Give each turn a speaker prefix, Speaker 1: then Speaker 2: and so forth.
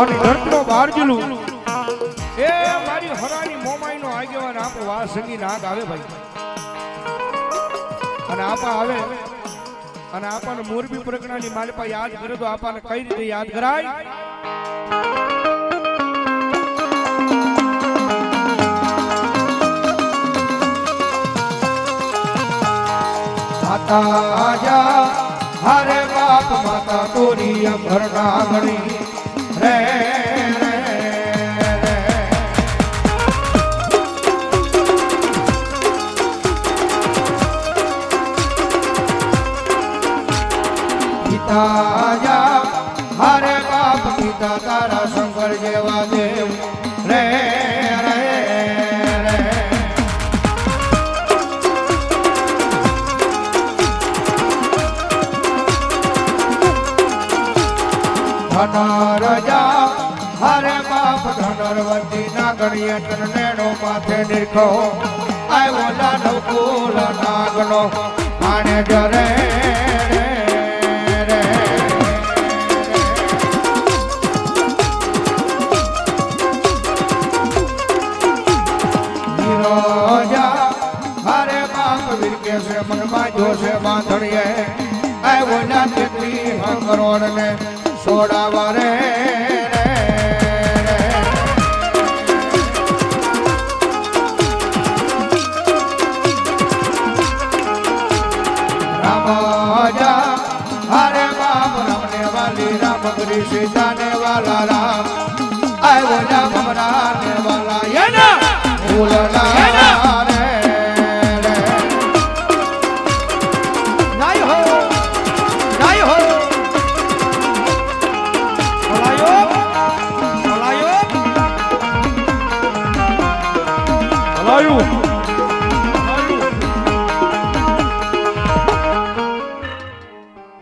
Speaker 1: અને ધરતીનો બારજલું એ મારી હરાની મોમાઈનો આગેવાન આપો વા સંગી નાગ આવે ભાઈ. અને આપા આવે. અને આપણને મોરબી પ્રગણાની માલપા યાદ કરે તો આપણને કઈ રીતે યાદ કરાય? માતા આજા હરે બાપ માતા તોરી અમર. પિતા હરે બાપ પિતા તારા શંકર જેવા દેવ. ધનરજા, હરે બાપ ધનરવતી નાગણીય નેણો માથે દેખો આવ્યો લાડવ કુલ નાગનો આણે જરે મનમાં જોશે બાંધણીએ. આવ્યો ના કરોડ ને સોડાવા રે. હરે રામ સીતા ને વાલા રામ આવ્યો રામ ભમરા ભલાયું